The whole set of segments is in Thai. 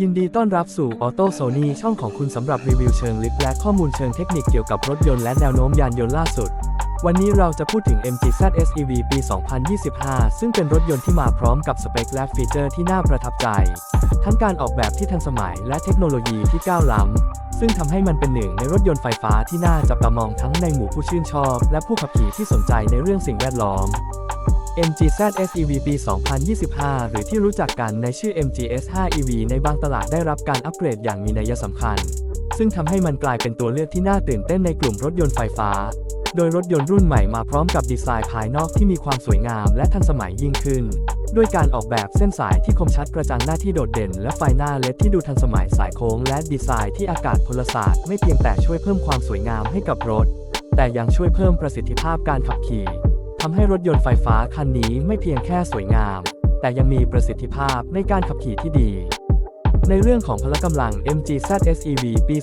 ยินดีต้อนรับสู่ Auto Sony ช่องของคุณสำหรับรีวิวเชิงลึกและข้อมูลเชิงเทคนิคเกี่ยวกับรถยนต์และแนวโน้มยานยนต์ล่าสุด วันนี้เราจะพูดถึง MGZ SEV ปี 2025 ซึ่งเป็นรถยนต์ที่มาพร้อมกับสเปคและฟีเจอร์ที่น่าประทับใจ ทั้งการออกแบบที่ทันสมัยและเทคโนโลยีที่ก้าวล้ำ ซึ่งทำให้มันเป็นหนึ่งในรถยนต์ไฟฟ้าที่น่าจับตามองทั้งในหมู่ผู้ชื่นชอบ และผู้ขับขี่ที่สนใจในเรื่องสิ่งแวดล้อม MGZ SEV ปี 2025 หรือที่รู้จักกันในชื่อ MGS 5 EV ในบางตลาดได้รับการอัปเกรดอย่างมีนัยสำคัญ ซึ่งทำให้มันกลายเป็นตัวเลือกที่น่าตื่นเต้นในกลุ่มรถยนต์ไฟฟ้า โดยรถยนต์รุ่นใหม่มาพร้อมกับดีไซน์ภายนอกที่มีความสวยงามและทันสมัยยิ่งขึ้น ด้วยการออกแบบเส้นสายที่คมชัดกระจังหน้าที่โดดเด่น และไฟหน้าเลดที่ดูทันสมัยสายโค้ง และดีไซน์ที่อากาศพลศาสตร์ไม่เพียงแต่ช่วยเพิ่มความสวยงามให้กับรถ แต่ยังช่วยเพิ่มประสิทธิภาพการขับขี่ ทำให้รถยนต์ไฟฟ้าคันนี้ไม่เพียงแค่สวยงาม แต่ยังมีประสิทธิภาพในการขับขี่ที่ดี ในเรื่องของพละกำลัง MG ZSEV ปี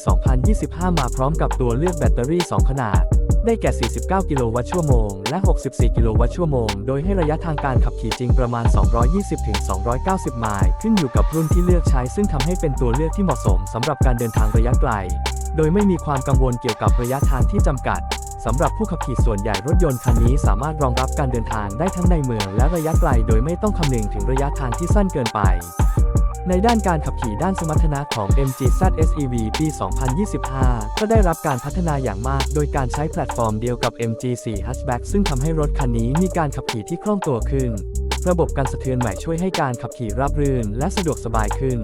2025 มาพร้อมกับตัวเลือกแบตเตอรี่ 2 ขนาด ได้แก่ 49 กิโลวัตต์ชั่วโมง และ 64 กิโลวัตต์ชั่วโมง โดยให้ระยะทางการขับขี่จริงประมาณ 220-290 ไมล์ขึ้นอยู่กับรุ่นที่เลือกใช้ ซึ่งทำให้เป็นตัวเลือกที่เหมาะสมสำหรับการเดินทางระยะไกล โดยไม่มีความกังวลเกี่ยวกับระยะทางที่จำกัด สำหรับผู้ขับขี่ส่วนใหญ่รถยนต์คันนี้สามารถรองรับการเดินทางได้ทั้งในเมืองและระยะไกลโดยไม่ต้องคำนึงถึงระยะทางที่สั้นเกินไป ในด้านการขับขี่ด้านสมรรถนะของ MG ZSEV ปี 2025 ก็ได้รับการพัฒนาอย่างมาก โดยการใช้แพลตฟอร์มเดียวกับ MG4 Hatchback ซึ่งทำให้รถคันนี้มีการขับขี่ที่คล่องตัวขึ้น ระบบการสะเทือนใหม่ช่วยให้การขับขี่ราบรื่นและสะดวกสบายขึ้น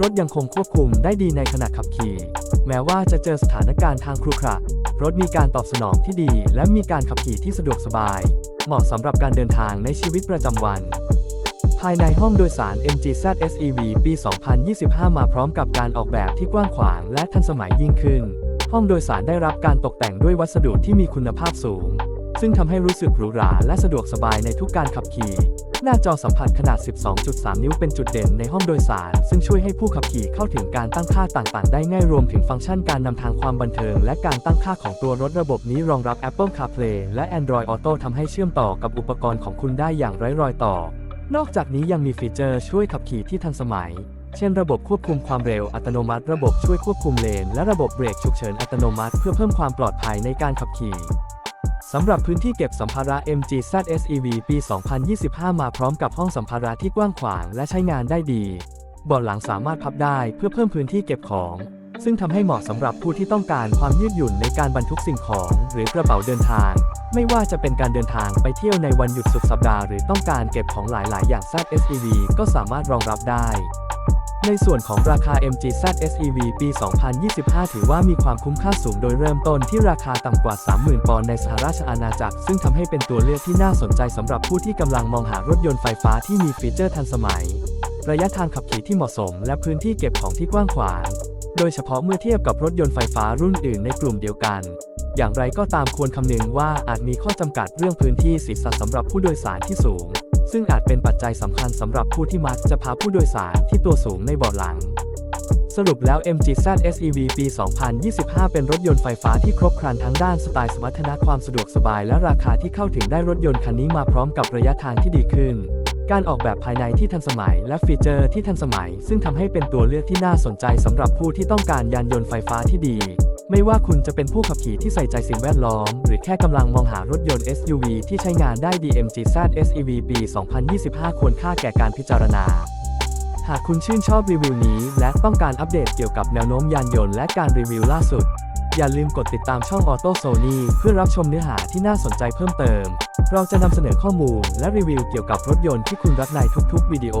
รถยังคงควบคุมได้ดีในขณะขับขี่ แม้ว่าจะเจอสถานการณ์ทางครุขระรถมีการตอบสนองที่ดี และมีการขับขี่ที่สะดวกสบาย เหมาะสำหรับการเดินทางในชีวิตประจำวัน ภายในห้องโดยสาร MG ZSEV ปี 2025 มาพร้อมกับการออกแบบที่กว้างขวางและทันสมัยยิ่งขึ้น ห้องโดยสารได้รับการตกแต่งด้วยวัสดุที่มีคุณภาพสูง ซึ่งทำให้รู้สึกหรูหราและสะดวกสบายในทุกการขับขี่ หน้าจอสัมผัสขนาด 12.3 นิ้วเป็นจุดเด่นในห้องโดยสาร ซึ่งช่วยให้ผู้ขับขี่เข้าถึงการตั้งค่าต่างๆ ได้ง่ายรวมถึงฟังก์ชันการนำทางความบันเทิง และการตั้งค่าของตัวรถระบบนี้รองรับ Apple CarPlay และ Android Auto ทำให้เชื่อมต่อกับอุปกรณ์ของคุณได้อย่างไร้รอยต่อ นอกจากนี้ยังมีฟีเจอร์ช่วยขับขี่ที่ทันสมัยเช่นระบบควบคุมความเร็วอัตโนมัติ ระบบช่วยควบคุมเลน และระบบเบรกฉุกเฉินอัตโนมัติ เพื่อเพิ่มความปลอดภัยในการขับขี่ สำหรับพื้นที่เก็บสัมภาระ MG ZSEV ปี 2025 มาพร้อมกับห้องสัมภาระที่กว้างขวางและใช้งานได้ดีเบาะหลังสามารถพับได้เพื่อเพิ่มพื้นที่เก็บของ ซึ่งทำให้เหมาะสำหรับผู้ที่ต้องการความยืดหยุ่นในการบรรทุกสิ่งของ หรือกระเป๋าเดินทาง ไม่ว่าจะเป็นการเดินทางไปเที่ยวในวันหยุดสุดสัปดาห์หรือต้องการเก็บของหลาย ๆ อย่าง ZSEV ก็สามารถรองรับได้ ในส่วนของราคา MG ZSEV ปี 2025 ถือว่ามีความคุ้มค่าสูงโดยเริ่มต้นที่ราคาต่ำกว่า 30,000 ปอนด์ในสหราชอาณาจักร ซึ่งทำให้เป็นตัวเลือกที่น่าสนใจสำหรับผู้ที่กำลังมองหารถยนต์ไฟฟ้าที่มีฟีเจอร์ทันสมัย ระยะทางขับขี่ที่เหมาะสม และพื้นที่เก็บของที่กว้างขวาง โดยเฉพาะเมื่อเทียบกับรถยนต์ไฟฟ้ารุ่นอื่นในกลุ่มเดียวกันอย่างไรก็ตามควรคำนึงว่าอาจมีข้อจำกัดเรื่องพื้นที่ศีรษะสำหรับผู้โดยสารที่สูง ซึ่งอาจเป็นปัจจัยสำคัญสำหรับผู้ที่มักจะพาผู้โดยสารที่ตัวสูงในเบาะหลัง สรุปแล้ว MG ZSEV ปี 2025 เป็นรถยนต์ไฟฟ้าที่ครบครันทั้งด้านสไตล์สมรรถนะความสะดวกสบายและราคาที่เข้าถึงได้รถยนต์คันนี้มาพร้อมกับระยะทางที่ดีขึ้น การออกแบบภายในที่ทันสมัยและฟีเจอร์ที่ทันสมัย ซึ่งทำให้เป็นตัวเลือกที่น่าสนใจสำหรับผู้ที่ต้องการยานยนต์ไฟฟ้าที่ดี ไม่ว่าคุณจะเป็นผู้ขับขี่ที่ใส่ใจสิ่งแวดล้อม หรือแค่กำลังมองหารถยนต์ SUV ที่ใช้งานได้ดี MG ZSEV ปี 2025 ควรค่าแก่การพิจารณา หากคุณชื่นชอบรีวิวนี้ และต้องการอัปเดตเกี่ยวกับแนวโน้มยานยนต์และการรีวิวล่าสุด อย่าลืมกดติดตามช่อง Auto Sony เพื่อรับชมเนื้อหาที่น่าสนใจเพิ่มเติม เราจะนำเสนอข้อมูลและรีวิวเกี่ยวกับรถยนต์ที่คุณรักในทุกๆวิดีโอ